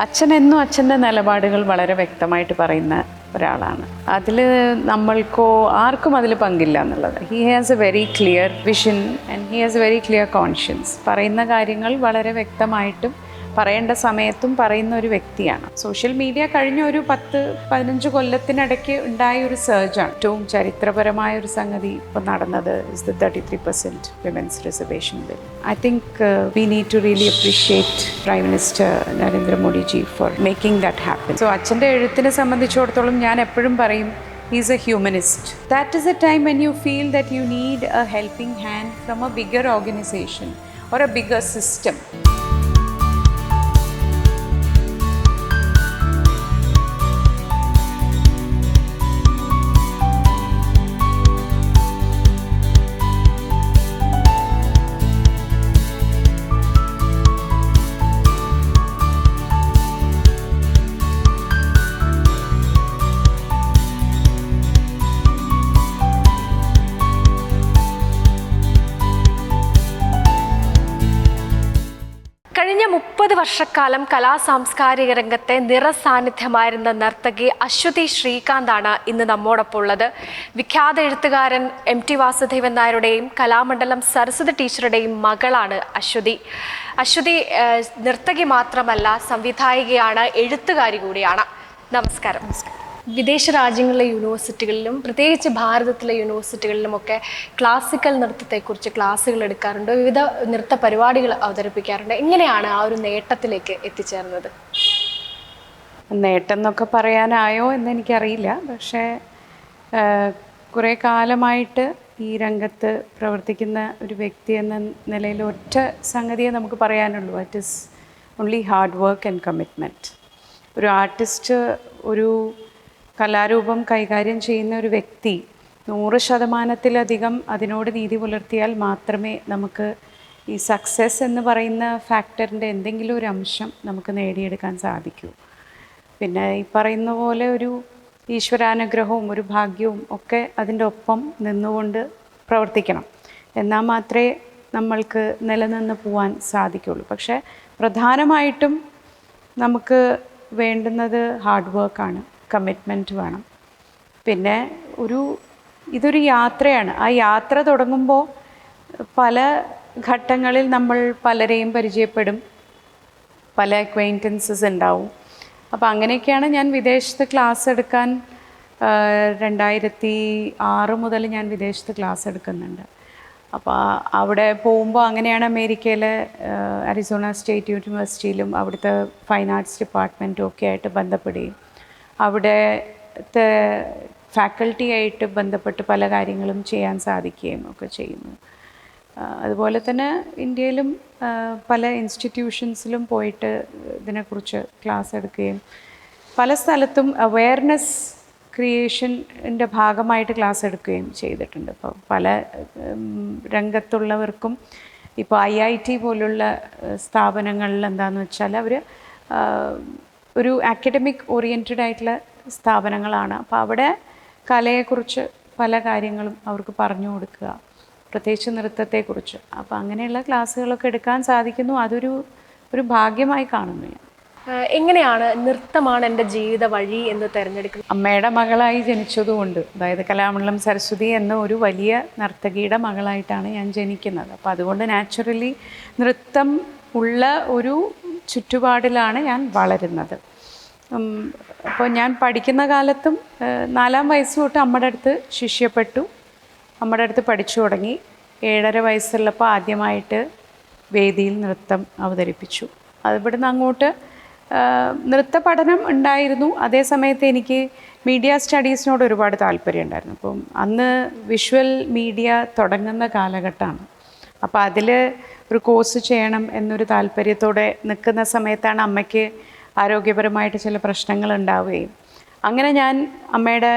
അച്ഛൻ എന്നും അച്ഛന്റെ നിലപാടുകൾ വളരെ വ്യക്തമായിട്ട് പറയുന്ന ഒരാളാണ്. അതിൽ നമ്മൾക്കോ ആർക്കും അതിൽ പങ്കില്ല എന്നുള്ളത്. He has a very clear vision and he has a very clear conscience പറയുന്ന കാര്യങ്ങൾ വളരെ വ്യക്തമായിട്ടും പറയേണ്ട സമയത്തും പറയുന്ന ഒരു വ്യക്തിയാണ് സോഷ്യൽ മീഡിയ കഴിഞ്ഞ ഒരു പത്ത് പതിനഞ്ച് കൊല്ലത്തിനിടയ്ക്ക് ഉണ്ടായ ഒരു സർജാണ് ഏറ്റവും ചരിത്രപരമായ ഒരു സംഗതി ഇപ്പോൾ നടന്നത് is the thirty three percent women's reservation bill I think we need to really appreciate prime minister Narendra Modi G for making that happen so അച്ഛന്റെ എഴുത്തിനെ സംബന്ധിച്ചിടത്തോളം ഞാൻ എപ്പോഴും പറയും He's a humanist. That is a time when you feel that you need a helping hand from a bigger organization or a bigger system. വർഷക്കാലം കലാ സാംസ്കാരിക രംഗത്തെ നിറസാന്നിധ്യമായിരുന്ന നർത്തകി അശ്വതി ശ്രീകാന്താണ് ഇന്ന് നമ്മോടൊപ്പം ഉള്ളത്. വിഖ്യാത എഴുത്തുകാരൻ എം ടി വാസുദേവൻ നായരുടെയും കലാമണ്ഡലം സരസ്വതി ടീച്ചറുടെയും മകളാണ് അശ്വതി. അശ്വതി നർത്തകി മാത്രമല്ല സംവിധായികയാണ് എഴുത്തുകാരി കൂടിയാണ്. നമസ്കാരം. നമസ്കാരം. വിദേശ രാജ്യങ്ങളിലെ യൂണിവേഴ്സിറ്റികളിലും പ്രത്യേകിച്ച് ഭാരതത്തിലെ യൂണിവേഴ്സിറ്റികളിലുമൊക്കെ ക്ലാസിക്കൽ നൃത്തത്തെക്കുറിച്ച് ക്ലാസ്സുകൾ എടുക്കാറുണ്ട്. വിവിധ നൃത്ത പരിപാടികൾ അവതരിപ്പിക്കാറുണ്ട്. എങ്ങനെയാണ് ആ ഒരു നേട്ടത്തിലേക്ക് എത്തിച്ചേർന്നത്? നേട്ടം എന്നൊക്കെ പറയാനായോ എന്ന് എനിക്കറിയില്ല പക്ഷേ കുറേ കാലമായിട്ട് ഈ രംഗത്ത് പ്രവർത്തിക്കുന്ന ഒരു വ്യക്തി എന്ന നിലയിൽ ഒറ്റ സംഗതിയെ നമുക്ക് പറയാനുള്ളൂ. It is only hard work and commitment ഒരു ആർട്ടിസ്റ്റ് ഒരു കലാരൂപം കൈകാര്യം ചെയ്യുന്ന ഒരു വ്യക്തി നൂറ് ശതമാനത്തിലധികം അതിനോട് നീതി പുലർത്തിയാൽ മാത്രമേ നമുക്ക് ഈ സക്സസ് എന്ന് പറയുന്ന ഫാക്ടറിന്റെ എന്തെങ്കിലും ഒരു അംശം നമുക്ക് നേടിയെടുക്കാൻ സാധിക്കൂ. പിന്നെ ഈ പറയുന്ന പോലെ ഒരു ഈശ്വരാനുഗ്രഹവും ഒരു ഭാഗ്യവും ഒക്കെ അതിന്റെ ഒപ്പം നിന്നുകൊണ്ട് പ്രവർത്തിക്കണം. എന്നാൽ മാത്രമേ നമ്മൾക്ക് നിലനിന്ന് പോവാൻ സാധിക്കുള്ളൂ പക്ഷേ പ്രധാനമായിട്ടും നമുക്ക് വേണ്ടുന്നത് ഹാർഡ് വർക്കാണ് കമ്മിറ്റ്മെന്റ് വേണം. പിന്നെ ഒരു ഇതൊരു യാത്രയാണ്. ആ യാത്ര തുടങ്ങുമ്പോൾ പല ഘട്ടങ്ങളിൽ നമ്മൾ പലരെയും പരിചയപ്പെടും. പല അക്വൈന്റൻസസ് ഉണ്ടാവും. അപ്പോൾ അങ്ങനെയൊക്കെയാണ് ഞാൻ വിദേശത്ത് ക്ലാസ് എടുക്കാൻ രണ്ടായിരത്തി ആറ് മുതൽ ഞാൻ വിദേശത്ത് ക്ലാസ് എടുക്കുന്നുണ്ട്. അപ്പോൾ അവിടെ പോകുമ്പോൾ അങ്ങനെയാണ് അമേരിക്കയിലെ അരിസോണ സ്റ്റേറ്റ് യൂണിവേഴ്സിറ്റിയിലും അവിടുത്തെ ഫൈൻ ആർട്സ് ഡിപ്പാർട്ട്മെന്റും ഒക്കെ ആയിട്ട് ബന്ധപ്പെടുകയും. അവിടുത്തെ ഫാക്കൽറ്റി ആയിട്ട് ബന്ധപ്പെട്ട് പല കാര്യങ്ങളും ചെയ്യാൻ സാധിക്കുകയും ഒക്കെ ചെയ്യുന്നു അതുപോലെ തന്നെ ഇന്ത്യയിലും പല ഇൻസ്റ്റിറ്റ്യൂഷൻസിലും പോയിട്ട് ഇതിനെക്കുറിച്ച് ക്ലാസ് എടുക്കുകയും പല സ്ഥലത്തും അവയർനെസ് ക്രിയേഷന്റെ ഭാഗമായിട്ട് ക്ലാസ് എടുക്കുകയും ചെയ്തിട്ടുണ്ട്. ഇപ്പോൾ പല രംഗത്തുള്ളവർക്കും ഇപ്പോൾ ഐ ഐ ടി പോലുള്ള സ്ഥാപനങ്ങളിൽ എന്താണെന്ന് വെച്ചാൽ അവർ ഒരു അക്കാഡമിക് ഓറിയന്റഡ് ആയിട്ടുള്ള സ്ഥാപനങ്ങളാണ്. അപ്പോൾ അവിടെ കലയെക്കുറിച്ച് പല കാര്യങ്ങളും അവർക്ക് പറഞ്ഞു കൊടുക്കുക പ്രത്യേകിച്ച് നൃത്തത്തെക്കുറിച്ച്. അപ്പോൾ അങ്ങനെയുള്ള ക്ലാസ്സുകളൊക്കെ എടുക്കാൻ സാധിക്കുന്നു. അതൊരു ഒരു ഭാഗ്യമായി കാണുന്നു ഞാൻ. എങ്ങനെയാണ് നൃത്തമാണ് എന്റെ ജീവിത വഴി എന്ന് തിരഞ്ഞെടുക്കുന്നത്? അമ്മയുടെ മകളായി ജനിച്ചതുകൊണ്ട് അതായത് കലാമണ്ഡലം സരസ്വതി എന്ന ഒരു വലിയ നർത്തകിയുടെ മകളായിട്ടാണ് ഞാൻ ജനിക്കുന്നത്. അപ്പോൾ അതുകൊണ്ട് നാച്ചുറലി നൃത്തം ഉള്ള ഒരു ചുറ്റുപാടിലാണ് ഞാൻ വളരുന്നത്. അപ്പോൾ ഞാൻ പഠിക്കുന്ന കാലത്തും നാലാം വയസ്സ് തൊട്ട് അമ്മയുടെ അടുത്ത് ശിഷ്യപ്പെട്ടു. അമ്മയുടെ അടുത്ത് പഠിച്ചു തുടങ്ങി. ഏഴര വയസ്സുള്ളപ്പോൾ ആദ്യമായിട്ട് വേദിയിൽ നൃത്തം അവതരിപ്പിച്ചു. അതിവിടുന്ന് അങ്ങോട്ട് നൃത്ത പഠനം ഉണ്ടായിരുന്നു. അതേ സമയത്ത് എനിക്ക് മീഡിയ സ്റ്റഡീസിനോട് ഒരുപാട് താല്പര്യം ഉണ്ടായിരുന്നു. അപ്പം അന്ന് വിഷ്വൽ മീഡിയ തുടങ്ങുന്ന കാലഘട്ടമാണ്. അപ്പോൾ അതിൽ ഒരു കോഴ്സ് ചെയ്യണം എന്നൊരു താല്പര്യത്തോടെ നിൽക്കുന്ന സമയത്താണ് അമ്മയ്ക്ക് ആരോഗ്യപരമായിട്ട് ചില പ്രശ്നങ്ങൾ ഉണ്ടാവുകയും അങ്ങനെ ഞാൻ അമ്മയുടെ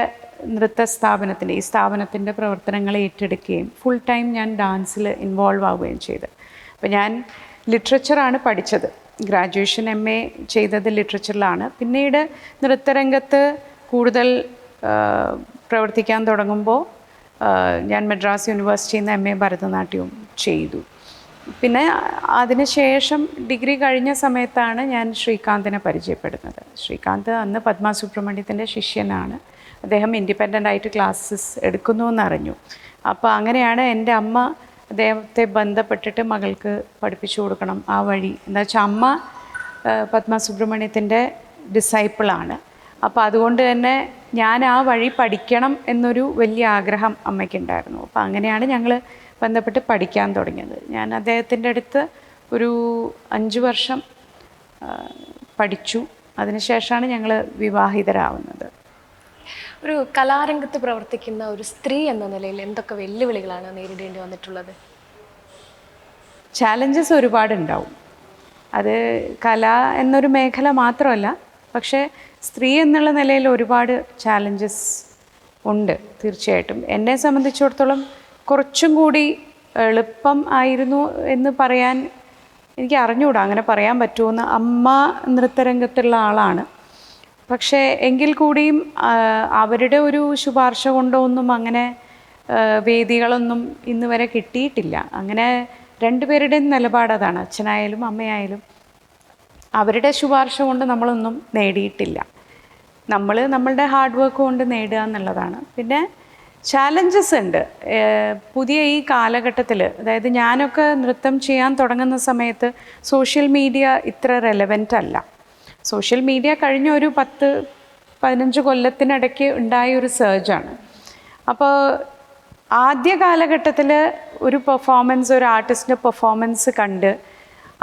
നൃത്ത സ്ഥാപനത്തിന്റെ ഈ സ്ഥാപനത്തിന്റെ പ്രവർത്തനങ്ങൾ ഏറ്റെടുക്കുകയും ഫുൾ ടൈം ഞാൻ ഡാൻസിൽ ഇൻവോൾവ് ആവുകയും ചെയ്തു. അപ്പോൾ ഞാൻ ലിറ്ററേച്ചറാണ് പഠിച്ചത്. ഗ്രാജുവേഷൻ എം എ ചെയ്തത് ലിറ്ററേച്ചറിലാണ് പിന്നീട് നൃത്തരംഗത്ത് കൂടുതൽ പ്രവർത്തിക്കാൻ തുടങ്ങുമ്പോൾ ഞാൻ മദ്രാസ് യൂണിവേഴ്സിറ്റിയിൽ നിന്ന് എം എ ഭരതനാട്യവും ചെയ്തു. പിന്നെ അതിനുശേഷം ഡിഗ്രി കഴിഞ്ഞ സമയത്താണ് ഞാൻ ശ്രീകാന്തിനെ പരിചയപ്പെടുന്നത്. ശ്രീകാന്ത് അന്ന് പത്മ സുബ്രഹ്മണ്യത്തിന്റെ ശിഷ്യനാണ്. അദ്ദേഹം ഇൻഡിപെൻഡന്റ് ആയിട്ട് ക്ലാസ്സസ് എടുക്കുന്നു എന്നറിഞ്ഞു. അപ്പോൾ അങ്ങനെയാണ് എന്റെ അമ്മ അദ്ദേഹത്തെ ബന്ധപ്പെട്ടിട്ട് മകൾക്ക് പഠിപ്പിച്ചു കൊടുക്കണം ആ വഴി. എന്താ വെച്ചാൽ അമ്മ പത്മ സുബ്രഹ്മണ്യത്തിന്റെ ഡിസൈപ്പിളാണ് അപ്പോൾ അതുകൊണ്ട് തന്നെ ഞാൻ ആ വഴി പഠിക്കണം എന്നൊരു വലിയ ആഗ്രഹം അമ്മയ്ക്കുണ്ടായിരുന്നു. അപ്പോൾ അങ്ങനെയാണ് ഞങ്ങൾ ബന്ധപ്പെട്ട് പഠിക്കാൻ തുടങ്ങിയത്. ഞാൻ അദ്ദേഹത്തിന്റെ അടുത്ത് ഒരു അഞ്ച് വർഷം പഠിച്ചു. അതിനുശേഷമാണ് ഞങ്ങൾ വിവാഹിതരാവുന്നത്. ഒരു കലാരംഗത്ത് പ്രവർത്തിക്കുന്ന ഒരു സ്ത്രീ എന്ന നിലയിൽ എന്തൊക്കെ വെല്ലുവിളികളാണ് നേരിടേണ്ടി വന്നിട്ടുള്ളത്? ചാലഞ്ചസ് ഒരുപാടുണ്ടാവും. അത് കല എന്നൊരു മേഖല മാത്രമല്ല പക്ഷേ സ്ത്രീ എന്നുള്ള നിലയിൽ ഒരുപാട് ചാലഞ്ചസ് ഉണ്ട് തീർച്ചയായിട്ടും. എന്നെ സംബന്ധിച്ചിടത്തോളം കുറച്ചും കൂടി എളുപ്പം ആയിരുന്നു എന്ന് പറയാൻ എനിക്ക് അറിഞ്ഞുകൂടാ അങ്ങനെ പറയാൻ പറ്റുമെന്ന്. അമ്മ നൃത്തരംഗത്തുള്ള ആളാണ്. പക്ഷേ എങ്കിൽ കൂടിയും അവരുടെ ഒരു ശുപാർശ കൊണ്ടോ ഒന്നും അങ്ങനെ വേദികളൊന്നും ഇന്ന് വരെ കിട്ടിയിട്ടില്ല. അങ്ങനെ രണ്ടുപേരുടെയും നിലപാട് അതാണ് അച്ഛനായാലും അമ്മയായാലും. അവരുടെ ശുപാർശ കൊണ്ട് നമ്മളൊന്നും നേടിയിട്ടില്ല. നമ്മൾ നമ്മളുടെ ഹാർഡ് വർക്ക് കൊണ്ട് നേടുക എന്നുള്ളതാണ്. പിന്നെ ചാലഞ്ചസ് ഉണ്ട്. പുതിയ ഈ കാലഘട്ടത്തിൽ അതായത് ഞാനൊക്കെ നൃത്തം ചെയ്യാൻ തുടങ്ങുന്ന സമയത്ത് സോഷ്യൽ മീഡിയ ഇത്ര റെലവന്റ് അല്ല. സോഷ്യൽ മീഡിയ കഴിഞ്ഞ ഒരു പത്ത് പതിനഞ്ച് കൊല്ലത്തിനിടയ്ക്ക് ഉണ്ടായ ഒരു സർജാണ് അപ്പോൾ ആദ്യ കാലഘട്ടത്തിൽ ഒരു പെർഫോമൻസ് ഒരു ആർട്ടിസ്റ്റിന്റെ പെർഫോമൻസ് കണ്ട്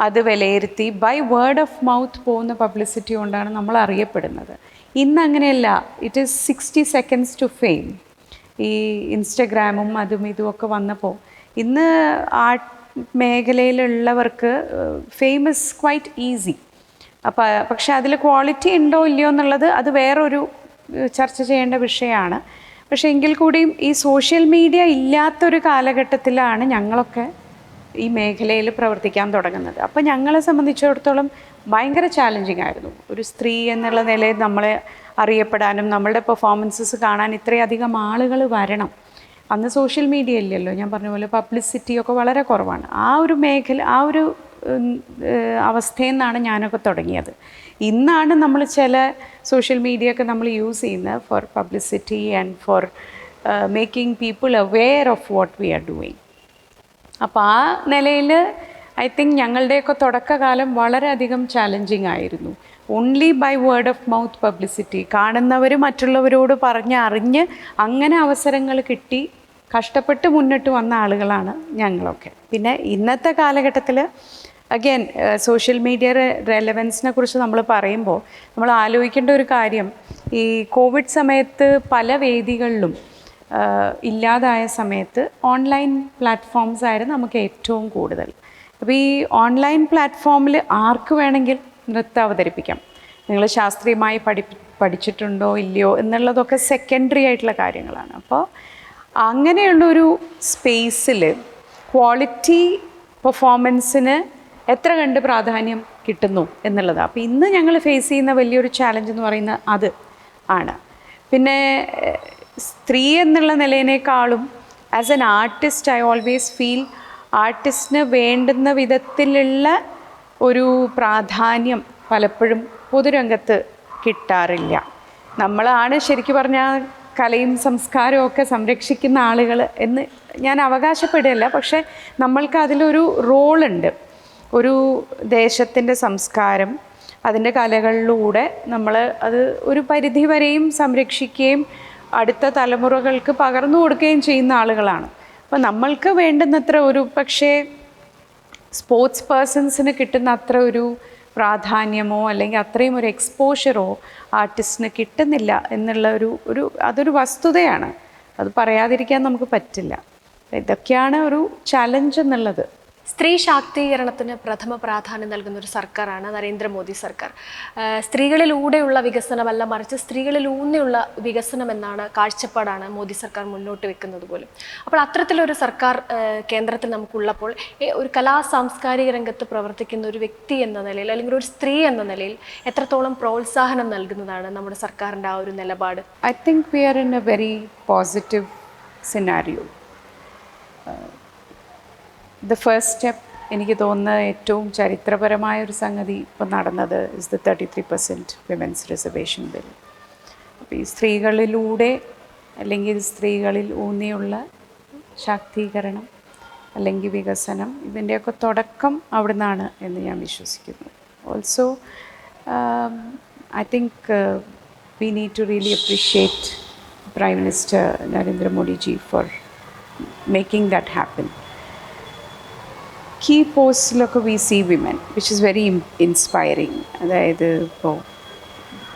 അത് വിലയിരുത്തി ബൈ വേർഡ് ഓഫ് മൗത്ത് പോകുന്ന പബ്ലിസിറ്റി കൊണ്ടാണ് നമ്മൾ അറിയപ്പെടുന്നത് ഇന്ന് അങ്ങനെയല്ല. It is sixty seconds to fame ഈ ഇൻസ്റ്റഗ്രാമും അതും ഒക്കെ വന്നപ്പോൾ ഇന്ന് ആർട്ട് മേഖലയിലുള്ളവർക്ക് ഫേമസ് ക്വൈറ്റ് ഈസി അപ്പോൾ പക്ഷെ അതിൽ ക്വാളിറ്റി ഉണ്ടോ ഇല്ലയോ എന്നുള്ളത് അത് വേറൊരു ചർച്ച ചെയ്യേണ്ട വിഷയമാണ്. പക്ഷേ എങ്കിൽ കൂടിയും ഈ സോഷ്യൽ മീഡിയ ഇല്ലാത്തൊരു കാലഘട്ടത്തിലാണ് ഞങ്ങളൊക്കെ ഈ മേഖലയിൽ പ്രവർത്തിക്കാൻ തുടങ്ങുന്നത്. അപ്പോൾ ഞങ്ങളെ സംബന്ധിച്ചിടത്തോളം ഭയങ്കര ചാലഞ്ചിങ് ആയിരുന്നു. ഒരു സ്ത്രീ എന്നുള്ള നിലയിൽ നമ്മളെ അറിയപ്പെടാനും നമ്മളുടെ പെർഫോമൻസസ് കാണാൻ ഇത്രയധികം ആളുകൾ വരണം. അന്ന് സോഷ്യൽ മീഡിയ ഇല്ലല്ലോ. ഞാൻ പറഞ്ഞ പോലെ പബ്ലിസിറ്റി ഒക്കെ വളരെ കുറവാണ്. ആ ഒരു മേഖല ആ ഒരു അവസ്ഥയിൽ നിന്നാണ് ഞാനൊക്കെ തുടങ്ങിയത്. ഇന്നാണ് നമ്മൾ ചില സോഷ്യൽ മീഡിയ ഒക്കെ നമ്മൾ യൂസ് ചെയ്യുന്നത് for publicity and for making people aware of what we are doing അപ്പോൾ ആ നിലയിൽ ഐ തിങ്ക് ഞങ്ങളുടെയൊക്കെ തുടക്കകാലം വളരെയധികം ചാലഞ്ചിങ് ആയിരുന്നു. Only by word of mouth publicity കാണുന്നവർ മറ്റുള്ളവരോട് പറഞ്ഞ് അറിഞ്ഞ് അങ്ങനെ അവസരങ്ങൾ കിട്ടി കഷ്ടപ്പെട്ട് മുന്നിട്ട് വന്ന ആളുകളാണ് ഞങ്ങളൊക്കെ. പിന്നെ ഇന്നത്തെ കാലഘട്ടത്തിൽ അഗൈൻ സോഷ്യൽ മീഡിയ റെലവൻസിനെ കുറിച്ച് നമ്മൾ പറയുമ്പോൾ നമ്മൾ ആലോചിക്കേണ്ട ഒരു കാര്യം ഈ കോവിഡ് സമയത്ത് പല വേദികളിലും ഇല്ലാതായ സമയത്ത് ഓൺലൈൻ പ്ലാറ്റ്ഫോംസ് ആയിരുന്നു നമുക്ക് ഏറ്റവും കൂടുതൽ. അപ്പോൾ ഈ ഓൺലൈൻ പ്ലാറ്റ്ഫോമിൽ ആർക്ക് വേണമെങ്കിൽ നൃത്തം അവതരിപ്പിക്കാം. നിങ്ങൾ ശാസ്ത്രീയമായി പഠി പഠിച്ചിട്ടുണ്ടോ ഇല്ലയോ എന്നുള്ളതൊക്കെ സെക്കൻഡറി ആയിട്ടുള്ള കാര്യങ്ങളാണ്. അപ്പോൾ അങ്ങനെയുള്ളൊരു സ്പേസിൽ ക്വാളിറ്റി പെർഫോമൻസിന് എത്ര കണ്ട് പ്രാധാന്യം കിട്ടുന്നു എന്നുള്ളതാണ് അപ്പോൾ ഇന്ന് ഞങ്ങൾ ഫേസ് ചെയ്യുന്ന വലിയൊരു ചാലഞ്ച് എന്ന് പറയുന്നത് അത് ആണ്. പിന്നെ സ്ത്രീ എന്നുള്ള നിലയിനേക്കാളും as an artist I always feel ആർട്ടിസ്റ്റിന് വേണ്ടുന്ന വിധത്തിലുള്ള ഒരു പ്രാധാന്യം പലപ്പോഴും പൊതുരംഗത്ത് കിട്ടാറില്ല. നമ്മളാണ് ശരിക്കും പറഞ്ഞാൽ കലയും സംസ്കാരവും ഒക്കെ സംരക്ഷിക്കുന്ന ആളുകൾ എന്ന് ഞാൻ അവകാശപ്പെടുകയല്ല പക്ഷേ നമ്മൾക്ക് അതിലൊരു റോളുണ്ട്. ഒരു ദേശത്തിന്റെ സംസ്കാരം അതിന്റെ കലകളിലൂടെ നമ്മൾ അത് ഒരു പരിധി വരെയും സംരക്ഷിക്കുകയും അടുത്ത തലമുറകൾക്ക് പകർന്നു കൊടുക്കുകയും ചെയ്യുന്ന ആളുകളാണ്. അപ്പോൾ നമ്മൾക്ക് വേണ്ടുന്നത്ര ഒരു പക്ഷേ സ്പോർട്സ് പേഴ്സൺസിന് കിട്ടുന്ന അത്ര ഒരു പ്രാധാന്യമോ അല്ലെങ്കിൽ അത്രയും ഒരു എക്സ്പോഷറോ ആർട്ടിസ്റ്റിന് കിട്ടുന്നില്ല എന്നുള്ള ഒരു ഒരു അതൊരു വസ്തുതയാണ്. അത് പറയാതിരിക്കാൻ നമുക്ക് പറ്റില്ല. ഇതൊക്കെയാണ് ഒരു ചലഞ്ച് എന്നുള്ളത്. സ്ത്രീ ശാക്തീകരണത്തിന് പ്രഥമ പ്രാധാന്യം നൽകുന്ന ഒരു സർക്കാരാണ് നരേന്ദ്രമോദി സർക്കാർ. സ്ത്രീകളിലൂടെയുള്ള വികസനമല്ല മറിച്ച് സ്ത്രീകളിലൂന്നിയുള്ള വികസനം എന്നാണ് കാഴ്ചപ്പാടാണ് മോദി സർക്കാർ മുന്നോട്ട് വെക്കുന്നത് പോലും. അപ്പോൾ അത്തരത്തിലൊരു സർക്കാർ കേന്ദ്രത്തിൽ നമുക്കുള്ളപ്പോൾ ഒരു കലാ സാംസ്കാരിക രംഗത്ത് പ്രവർത്തിക്കുന്ന ഒരു വ്യക്തി എന്ന നിലയിൽ അല്ലെങ്കിൽ ഒരു സ്ത്രീ എന്ന നിലയിൽ എത്രത്തോളം പ്രോത്സാഹനം നൽകുന്നതാണ് നമ്മുടെ സർക്കാരിന്റെ ആ ഒരു നിലപാട്? I think we are in a very positive scenario. Uh, first step എനിക്ക് തോന്നുന്ന ഏറ്റവും ചരിത്രപരമായ ഒരു സംഗതി ഇപ്പം നടന്നത് is the thirty three percent women's reservation bill അപ്പോൾ ഈ സ്ത്രീകളിലൂടെ അല്ലെങ്കിൽ സ്ത്രീകളിൽ ഊന്നിയുള്ള ശാക്തീകരണം അല്ലെങ്കിൽ വികസനം ഇതിന്റെയൊക്കെ തുടക്കം അവിടെ നിന്നാണ് എന്ന് ഞാൻ വിശ്വസിക്കുന്നു. Also I think we need to really appreciate prime minister Narendra Modi ji for making that happen key പോസ്റ്റിലൊക്കെ V C women which is very inspiring അതായത് ഇപ്പോൾ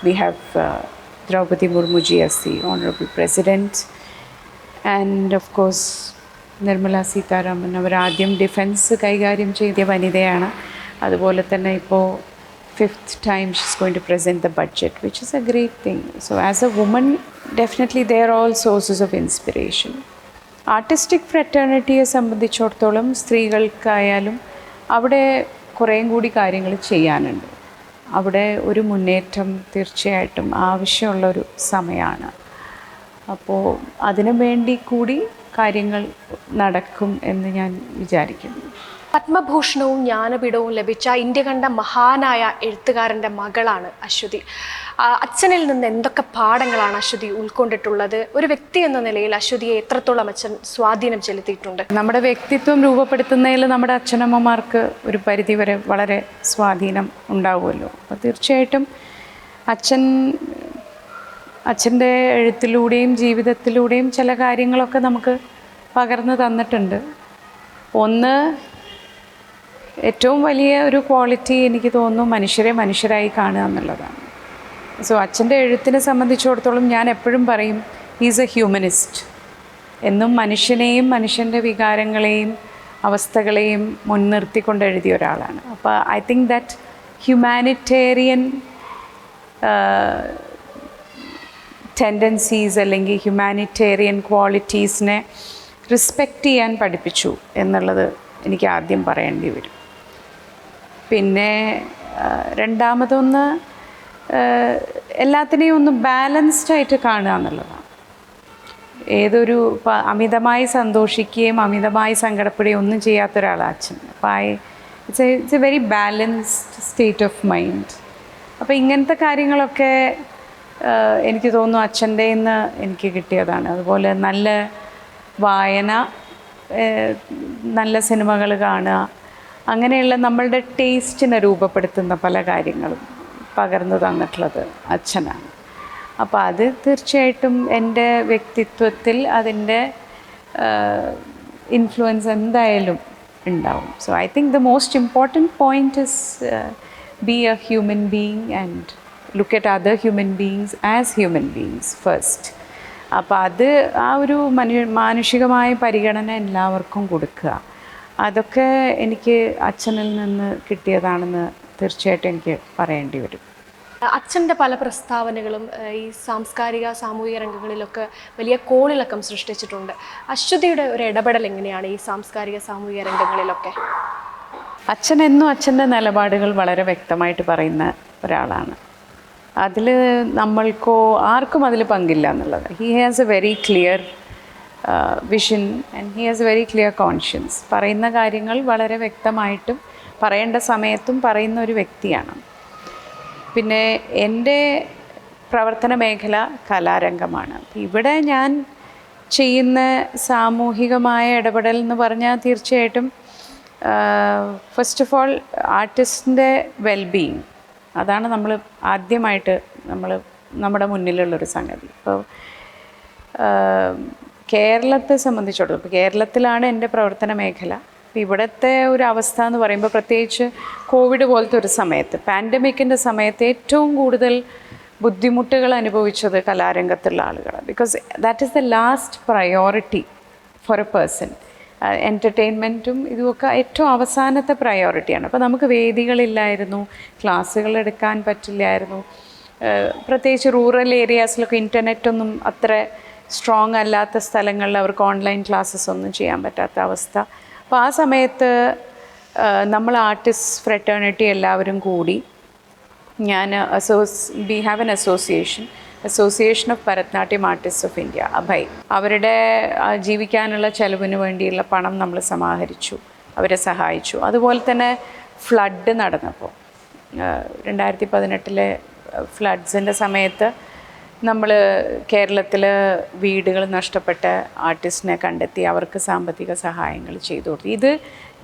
we have Droupadi മുർമുജി as the honorable president. And of course Nirmala Sitharaman അവർ ആദ്യം defence കൈകാര്യം ചെയ്ത വനിതയാണ്. അതുപോലെ തന്നെ ഇപ്പോൾ fifth time she's going to present the budget which is A great thing so as A woman definitely there all sources of inspiration artistic ഫ്രറ്റേണിറ്റിയെ സംബന്ധിച്ചിടത്തോളം സ്ത്രീകൾക്കായാലും അവിടെ കുറേയും കൂടി കാര്യങ്ങൾ ചെയ്യാനുണ്ട്. അവിടെ ഒരു മുന്നേറ്റം തീർച്ചയായിട്ടും ആവശ്യമുള്ളൊരു സമയമാണ് അപ്പോൾ അതിനു വേണ്ടി കൂടി കാര്യങ്ങൾ നടക്കും എന്ന് ഞാൻ വിചാരിക്കുന്നു. പത്മഭൂഷണവും ജ്ഞാനപീഠവും ലഭിച്ച ഇന്ത്യ കണ്ട മഹാനായ എഴുത്തുകാരന്റെ മകളാണ് അശ്വതി. അച്ഛനിൽ നിന്ന് എന്തൊക്കെ പാഠങ്ങളാണ് അശ്വതി ഉൾക്കൊണ്ടിട്ടുള്ളത്? ഒരു വ്യക്തി എന്ന നിലയിൽ അശ്വതിയെ എത്രത്തോളം അച്ഛൻ സ്വാധീനം ചെലുത്തിയിട്ടുണ്ട്? നമ്മുടെ വ്യക്തിത്വം രൂപപ്പെടുത്തുന്നതിൽ നമ്മുടെ അച്ഛനമ്മമാർക്ക് ഒരു പരിധിവരെ വളരെ സ്വാധീനം ഉണ്ടാവുമല്ലോ. അപ്പോൾ തീർച്ചയായിട്ടും അച്ഛൻ അച്ഛന്റെ എഴുത്തിലൂടെയും ജീവിതത്തിലൂടെയും ചില കാര്യങ്ങളൊക്കെ നമുക്ക് പകർന്നു തന്നിട്ടുണ്ട്. ഒന്ന് ഏറ്റവും വലിയ ഒരു ക്വാളിറ്റി എനിക്ക് തോന്നുന്നു മനുഷ്യരെ മനുഷ്യരായി കാണുക എന്നുള്ളതാണ്. സോ അച്ഛന്റെ എഴുത്തിനെ സംബന്ധിച്ചിടത്തോളം ഞാൻ എപ്പോഴും പറയും ഈസ് എ ഹ്യൂമനിസ്റ്റ് എന്നും മനുഷ്യനെയും മനുഷ്യന്റെ വികാരങ്ങളെയും അവസ്ഥകളെയും മുൻനിർത്തിക്കൊണ്ട് എഴുതിയ ഒരാളാണ്. അപ്പോൾ I think that humanitarian tendencies അല്ലെങ്കിൽ ഹ്യൂമാനിറ്റേറിയൻ ക്വാളിറ്റീസിനെ റിസ്പെക്റ്റ് ചെയ്യാൻ പഠിപ്പിച്ചു എന്നുള്ളത് എനിക്ക് ആദ്യം പറയേണ്ടി വരും. പിന്നെ രണ്ടാമതൊന്ന് ആ, എല്ലാത്തിനെയും ഒന്ന് ബാലൻസ്ഡ് ആയിട്ട് കാണുക എന്നുള്ളതാണ്. ഏതൊരു അമിതമായി സന്തോഷിക്കുകയും അമിതമായി സങ്കടപ്പെടുകയും ഒന്നും ചെയ്യാത്ത ഒരാളാണ് അച്ഛൻ. അപ്പം I it's a it's a very balanced state of mind അപ്പോൾ ഇങ്ങനത്തെ കാര്യങ്ങളൊക്കെ എനിക്ക് തോന്നുന്നു അച്ഛന്റെ നിന്ന് എനിക്ക് കിട്ടിയതാണ്. അതുപോലെ നല്ല വായന നല്ല സിനിമകൾ കാണുക അങ്ങനെയുള്ള നമ്മളുടെ ടേസ്റ്റിനെ രൂപപ്പെടുത്തുന്ന പല കാര്യങ്ങളും പകർന്നു തന്നിട്ടുള്ളത് അച്ഛനാണ്. അപ്പോൾ അത് തീർച്ചയായിട്ടും എന്റെ വ്യക്തിത്വത്തിൽ അതിന്റെ ഇൻഫ്ലുവൻസ് എന്തായാലും ഉണ്ടാവും. So I think the most important point is be a human being and look at other human beings as human beings first അപ്പോൾ അത് ആ ഒരു മനു മാനുഷികമായ പരിഗണന എല്ലാവർക്കും കൊടുക്കുക. അതൊക്കെ എനിക്ക് അച്ഛനിൽ നിന്ന് കിട്ടിയതാണെന്ന് തീർച്ചയായിട്ടും എനിക്ക് പറയേണ്ടി വരും. അച്ഛന്റെ പല പ്രസ്താവനകളും ഈ സാംസ്കാരിക സാമൂഹിക രംഗങ്ങളിലൊക്കെ വലിയ കോളിളക്കം സൃഷ്ടിച്ചിട്ടുണ്ട്. അശ്വതിയുടെ ഒരു ഇടപെടൽ എങ്ങനെയാണ് ഈ സാംസ്കാരിക സാമൂഹിക രംഗങ്ങളിലൊക്കെ? അച്ഛൻ എന്നും അച്ഛന്റെ നിലപാടുകൾ വളരെ വ്യക്തമായിട്ട് പറയുന്ന ഒരാളാണ്. അതിൽ നമ്മൾക്കോ ആർക്കും അതിൽ പങ്കില്ല എന്നുള്ളത്. He has a very clear vision and he has very clear conscience പറയുന്ന കാര്യങ്ങൾ വളരെ വ്യക്തമായിട്ടും പറയേണ്ട സമയത്തും പറയുന്ന ഒരു വ്യക്തിയാണ്. പിന്നെ എന്റെ പ്രവർത്തന മേഖല കലാരംഗമാണ്. ഇവിടെ ഞാൻ ചെയ്യുന്ന സാമൂഹികമായ ഇടപെടൽ എന്ന് പറഞ്ഞാൽ തീർച്ചയായിട്ടും ഫസ്റ്റ് ഓഫ് ഓൾ ആർട്ടിസ്റ്റിന്റെ വെൽബീയിങ് അതാണ് നമ്മൾ ആദ്യമായിട്ട് നമ്മൾ നമ്മുടെ മുന്നിലുള്ളൊരു സംഗതി. ഇപ്പോൾ കേരളത്തെ സംബന്ധിച്ചിടത്തോളം ഇപ്പോൾ കേരളത്തിലാണ് എന്റെ പ്രവർത്തന മേഖല. അപ്പോൾ ഇവിടുത്തെ ഒരു അവസ്ഥ എന്ന് പറയുമ്പോൾ പ്രത്യേകിച്ച് കോവിഡ് പോലത്തെ ഒരു സമയത്ത് പാൻഡമിക്കിന്റെ സമയത്ത് ഏറ്റവും കൂടുതൽ ബുദ്ധിമുട്ടുകൾ അനുഭവിച്ചത് കലാരംഗത്തുള്ള ആളുകൾ because that is the last priority for a person എന്റർടൈൻമെന്റും ഇതുമൊക്കെ ഏറ്റവും അവസാനത്തെ പ്രയോറിറ്റിയാണ് അപ്പോൾ നമുക്ക് വേദികളില്ലായിരുന്നു ക്ലാസ്സുകൾ എടുക്കാൻ പറ്റില്ലായിരുന്നു. പ്രത്യേകിച്ച് റൂറൽ ഏരിയാസിലൊക്കെ ഇന്റർനെറ്റൊന്നും അത്ര സ്ട്രോങ് അല്ലാത്ത സ്ഥലങ്ങളിൽ അവർക്ക് ഓൺലൈൻ ക്ലാസ്സസ് ഒന്നും ചെയ്യാൻ പറ്റാത്ത അവസ്ഥ. അപ്പോൾ ആ സമയത്ത് നമ്മൾ ആർട്ടിസ്റ്റ് ഫ്രെറ്റേണിറ്റി എല്ലാവരും കൂടി ഞാൻ അസോസ് we have an association association of Bharatanatyam artist of India Abhay അവരുടെ ജീവിക്കാനുള്ള ചെലവിന് വേണ്ടിയുള്ള പണം നമ്മൾ സമാഹരിച്ചു അവരെ സഹായിച്ചു. അതുപോലെ തന്നെ ഫ്ലഡ് നടന്നപ്പോൾ. രണ്ടായിരത്തി പതിനെട്ടിലെ ഫ്ലഡ്സിന്റെ സമയത്ത് നമ്മൾ കേരളത്തിൽ വീടുകൾ നഷ്ടപ്പെട്ട ആർട്ടിസ്റ്റിനെ കണ്ടെത്തി അവർക്ക് സാമ്പത്തിക സഹായങ്ങൾ ചെയ്തു കൊടുത്തു. ഇത്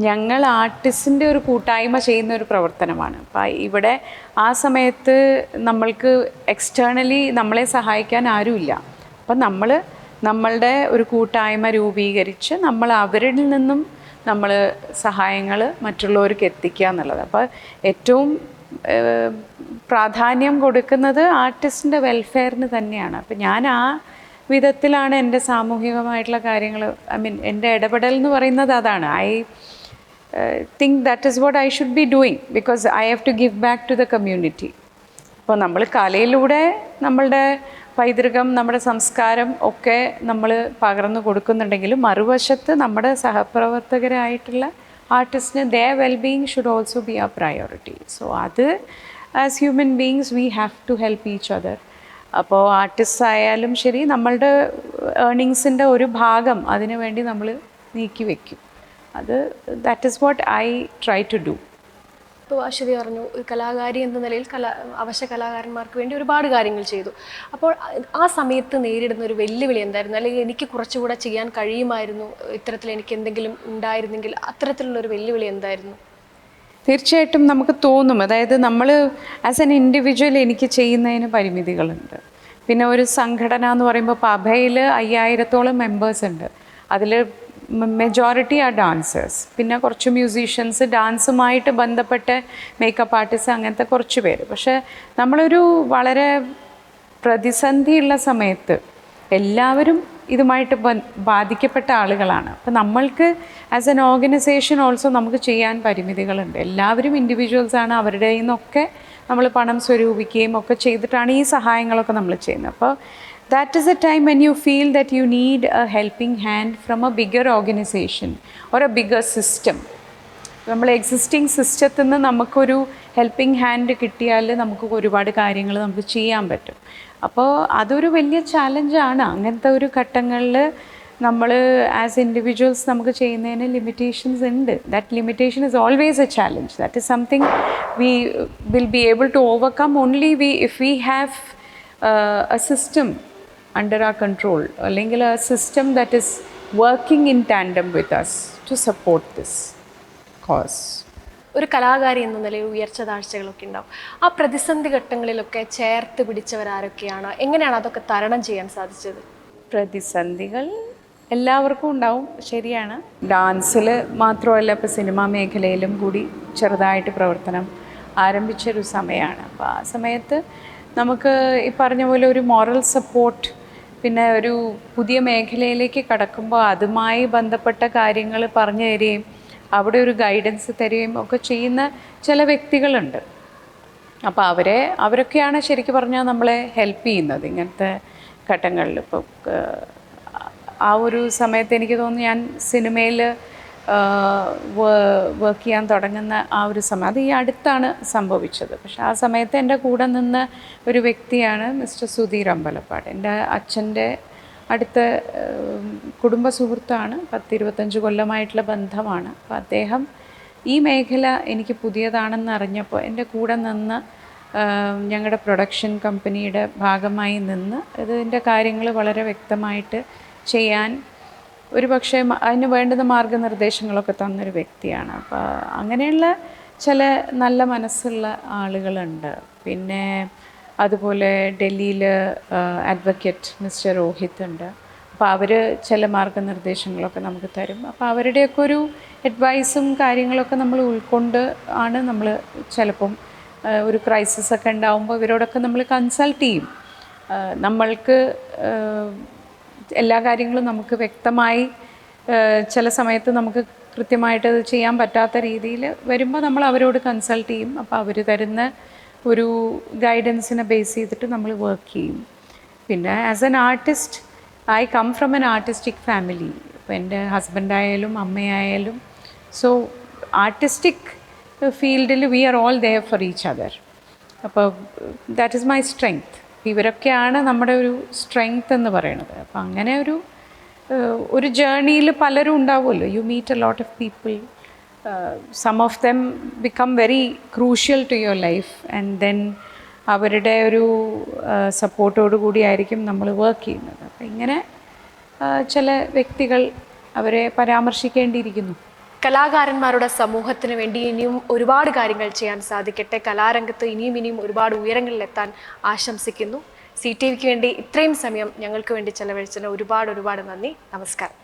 ഞങ്ങൾ ആർട്ടിസ്റ്റിന്റെ ഒരു കൂട്ടായ്മ ചെയ്യുന്ന ഒരു പ്രവർത്തനമാണ്. അപ്പം ഇവിടെ ആ സമയത്ത് നമ്മൾക്ക് എക്സ്റ്റേണലി നമ്മളെ സഹായിക്കാൻ ആരുമില്ല. അപ്പം നമ്മൾ നമ്മളുടെ ഒരു കൂട്ടായ്മ രൂപീകരിച്ച് നമ്മൾ അവരിൽ നിന്നും നമ്മൾ സഹായങ്ങൾ മറ്റുള്ളവർക്ക് എത്തിക്കുക എന്നുള്ളത്. അപ്പോൾ ഏറ്റവും പ്രാധാന്യം കൊടുക്കുന്നത് ആർട്ടിസ്റ്റിന്റെ വെൽഫെയറിന് തന്നെയാണ്. അപ്പം ഞാൻ ആ വിധത്തിലാണ് എന്റെ സാമൂഹികമായിട്ടുള്ള കാര്യങ്ങൾ ഐ മീൻ എന്റെ ഇടപെടൽ എന്ന് പറയുന്നത് അതാണ്. I think that is what I should be doing because I have to give back to the community അപ്പോൾ നമ്മൾ കലയിലൂടെ നമ്മളുടെ പൈതൃകം നമ്മുടെ സംസ്കാരം ഒക്കെ നമ്മൾ പകർന്നു കൊടുക്കുന്നുണ്ടെങ്കിലും മറുവശത്ത് നമ്മുടെ സഹപ്രവർത്തകരായിട്ടുള്ള ആർട്ടിസ്റ്റിന് the wellbeing should also be a priority so അത് as human beings we have to help each other അപ്പോൾ ആർട്ടിസ്റ്റ് ആയാലും ശരി നമ്മളുടെ ഏർണിങ്സിന്റെ ഒരു ഭാഗം അതിനു വേണ്ടി നമ്മൾ നീക്കി വയ്ക്കും അത് that is what I try to do ഇപ്പോൾ അശ്വതി പറഞ്ഞു ഒരു കലാകാരി എന്ന നിലയിൽ കലാ അവശ കലാകാരന്മാർക്ക് വേണ്ടി ഒരുപാട് കാര്യങ്ങൾ ചെയ്തു. അപ്പോൾ ആ സമയത്ത് നേരിടുന്ന ഒരു വെല്ലുവിളി എന്തായിരുന്നു? അല്ലെങ്കിൽ എനിക്ക് കുറച്ചുകൂടെ ചെയ്യാൻ കഴിയുമായിരുന്നു? ഇത്തരത്തിൽ എനിക്ക് എന്തെങ്കിലും ഉണ്ടായിരുന്നെങ്കിൽ അത്തരത്തിലുള്ള ഒരു വെല്ലുവിളി എന്തായിരുന്നു? തീർച്ചയായിട്ടും നമുക്ക് തോന്നും. അതായത് നമ്മൾ ആസ് എൻ ഇൻഡിവിജ്വൽ എനിക്ക് ചെയ്യുന്നതിന് പരിമിതികളുണ്ട്. പിന്നെ ഒരു സംഘടന എന്ന് പറയുമ്പോൾ പഭയിൽ അയ്യായിരത്തോളം മെമ്പേഴ്സ് ഉണ്ട്. അതിൽ മെജോറിറ്റി ആ ഡാൻസേഴ്സ് പിന്നെ കുറച്ച് മ്യൂസീഷ്യൻസ് ഡാൻസുമായിട്ട് ബന്ധപ്പെട്ട് മേക്കപ്പ് ആർട്ടിസ്റ്റ് അങ്ങനത്തെ കുറച്ച് പേര്. പക്ഷേ നമ്മളൊരു വളരെ പ്രതിസന്ധിയുള്ള സമയത്ത് എല്ലാവരും ഇതുമായിട്ട് ബാധിക്കപ്പെട്ട ആളുകളാണ്. അപ്പം നമ്മൾക്ക് ആസ് എൻ ഓർഗനൈസേഷൻ ഓൾസോ നമുക്ക് ചെയ്യാൻ പരിമിതികളുണ്ട്. എല്ലാവരും ഇൻഡിവിജ്വൽസ് ആണ് അവരുടെ നിന്നൊക്കെ നമ്മൾ പണം സ്വരൂപിക്കുകയും ഒക്കെ ചെയ്തിട്ടാണ് ഈ സഹായങ്ങളൊക്കെ നമ്മൾ ചെയ്യുന്നത്. അപ്പോൾ that is a time when you feel that you need a helping hand from a bigger organisation or a bigger system നമ്മൾ എക്സിസ്റ്റിംഗ് സിസ്റ്റത്തിൽ നിന്ന് നമുക്കൊരു ഹെൽപ്പിംഗ് ഹാൻഡ് കിട്ടിയാൽ നമുക്ക് ഒരുപാട് കാര്യങ്ങൾ നമുക്ക് ചെയ്യാൻ പറ്റും. അപ്പോൾ അതൊരു വലിയ ചാലഞ്ചാണ് അങ്ങനത്തെ ഒരു ഘട്ടങ്ങളിൽ നമ്മൾ ആസ് ഇൻഡിവിജ്വൽസ് നമുക്ക് ചെയ്യുന്നതിന് ലിമിറ്റേഷൻസ് ഉണ്ട്. That limitation is always a challenge that is something we will be able to overcome only we if we have a system under ആ കൺട്രോൾ അല്ലെങ്കിൽ ആ system that is working in tandem with us to support this cause ഒരു കലാകാരി എന്ന നിലയിൽ ഉയർച്ച താഴ്ചകളൊക്കെ ഉണ്ടാവും. ആ പ്രതിസന്ധി ഘട്ടങ്ങളിലൊക്കെ ചേർത്ത് പിടിച്ചവരാരൊക്കെയാണ്? എങ്ങനെയാണ് അതൊക്കെ തരണം ചെയ്യാൻ സാധിച്ചത്? പ്രതിസന്ധികൾ എല്ലാവർക്കും ഉണ്ടാവും ശരിയാണ്. ഡാൻസിൽ മാത്രമല്ല ഇപ്പോൾ സിനിമാ മേഖലയിലും കൂടി ചെറുതായിട്ട് പ്രവർത്തനം ആരംഭിച്ചൊരു സമയമാണ്. അപ്പോൾ ആ സമയത്ത് നമുക്ക് ഈ പറഞ്ഞ പോലെ ഒരു മോറൽ സപ്പോർട്ട് പിന്നെ ഒരു പുതിയ മേഖലയിലേക്ക് കടക്കുമ്പോൾ അതുമായി ബന്ധപ്പെട്ട കാര്യങ്ങൾ പറഞ്ഞു തരികയും അവിടെ ഒരു ഗൈഡൻസ് തരികയും ഒക്കെ ചെയ്യുന്ന ചില വ്യക്തികളുണ്ട്. അപ്പോൾ അവരെ അവരൊക്കെയാണ് ശരിക്കും പറഞ്ഞാൽ നമ്മളെ ഹെൽപ്പ് ചെയ്യുന്നത്. ഇങ്ങനത്തെ ഘട്ടങ്ങളിൽ ഇപ്പോൾ ആ ഒരു സമയത്ത് എനിക്ക് തോന്നുന്നു ഞാൻ സിനിമയിൽ വർക്ക് ചെയ്യാൻ തുടങ്ങുന്ന ആ ഒരു സമയം. അത് ഈ അടുത്താണ് സംഭവിച്ചത്. പക്ഷെ ആ സമയത്ത് എന്റെ കൂടെ നിന്ന് ഒരു വ്യക്തിയാണ് മിസ്റ്റർ സുധീർ അമ്പലപ്പാട്. എന്റെ അച്ഛന്റെ അടുത്ത കുടുംബ സുഹൃത്താണ്. പത്തിരുപത്തഞ്ച് കൊല്ലമായിട്ടുള്ള ബന്ധമാണ്. അപ്പോൾ അദ്ദേഹം ഈ മേഖല എനിക്ക് പുതിയതാണെന്ന് അറിഞ്ഞപ്പോൾ എന്റെ കൂടെ നിന്ന് ഞങ്ങളുടെ പ്രൊഡക്ഷൻ കമ്പനിയുടെ ഭാഗമായി നിന്ന് ഇതിന്റെ കാര്യങ്ങൾ വളരെ വ്യക്തമായിട്ട് ചെയ്യാൻ ഒരു പക്ഷേ അതിന് വേണ്ടുന്ന മാർഗനിർദ്ദേശങ്ങളൊക്കെ തന്നൊരു വ്യക്തിയാണ്. അപ്പോൾ അങ്ങനെയുള്ള ചില നല്ല മനസ്സുള്ള ആളുകളുണ്ട്. പിന്നെ അതുപോലെ ഡൽഹിയിൽ അഡ്വക്കേറ്റ് മിസ്റ്റർ രോഹിത് ഉണ്ട്. അപ്പോൾ അവർ ചില മാർഗനിർദ്ദേശങ്ങളൊക്കെ നമുക്ക് തരും. അപ്പോൾ അവരുടെയൊക്കെ ഒരു അഡ്വൈസും കാര്യങ്ങളൊക്കെ നമ്മൾ ഉൾക്കൊണ്ട് ആണ് നമ്മൾ ചിലപ്പം ഒരു ക്രൈസിസ് ഒക്കെ ഉണ്ടാകുമ്പോൾ ഇവരോടൊക്കെ നമ്മൾ കൺസൾട്ട് ചെയ്യും. നമ്മൾക്ക് എല്ലാ കാര്യങ്ങളും നമുക്ക് വ്യക്തമായി ചില സമയത്ത് നമുക്ക് കൃത്യമായിട്ട് അത് ചെയ്യാൻ പറ്റാത്ത രീതിയിൽ വരുമ്പോൾ നമ്മൾ അവരോട് കൺസൾട്ട് ചെയ്യും. അപ്പോൾ അവർ തരുന്ന ഒരു ഗൈഡൻസിനെ ബേസ് ചെയ്തിട്ട് നമ്മൾ വർക്ക് ചെയ്യും. പിന്നെ as an artist I come from an artistic family ഇപ്പോൾ എന്റെ ഹസ്ബൻഡായാലും അമ്മയായാലും. സോ ആർട്ടിസ്റ്റിക് ഫീൽഡിൽ we are all there for each other അപ്പോൾ ദാറ്റ് ഇസ് മൈ സ്ട്രെങ്ത് ഇവരൊക്കെയാണ് നമ്മുടെ ഒരു സ്ട്രെങ്ത് എന്ന് പറയുന്നത് അപ്പം അങ്ങനെ ഒരു ഒരു ജേർണിയിൽ പലരും ഉണ്ടാവുമല്ലോ. You meet a lot of people some of them become very crucial to your life and then അവരുടെ ഒരു സപ്പോർട്ടോടു കൂടിയായിരിക്കും നമ്മൾ വർക്ക് ചെയ്യുന്നത്. അപ്പം ഇങ്ങനെ ചില വ്യക്തികൾ അവരെ പരാമർശിക്കേണ്ടിയിരിക്കുന്നു. കലാകാരന്മാരുടെ സമൂഹത്തിന് വേണ്ടി ഇനിയും ഒരുപാട് കാര്യങ്ങൾ ചെയ്യാൻ സാധിക്കട്ടെ. കലാരംഗത്ത് ഇനിയും ഇനിയും ഒരുപാട് ഉയരങ്ങളിലെത്താൻ ആശംസിക്കുന്നു. സി ടി വിക്ക് വേണ്ടി ഇത്രയും സമയം ഞങ്ങൾക്ക് വേണ്ടി ചെലവഴിച്ചതിന് ഒരുപാട് ഒരുപാട് നന്ദി. നമസ്കാരം.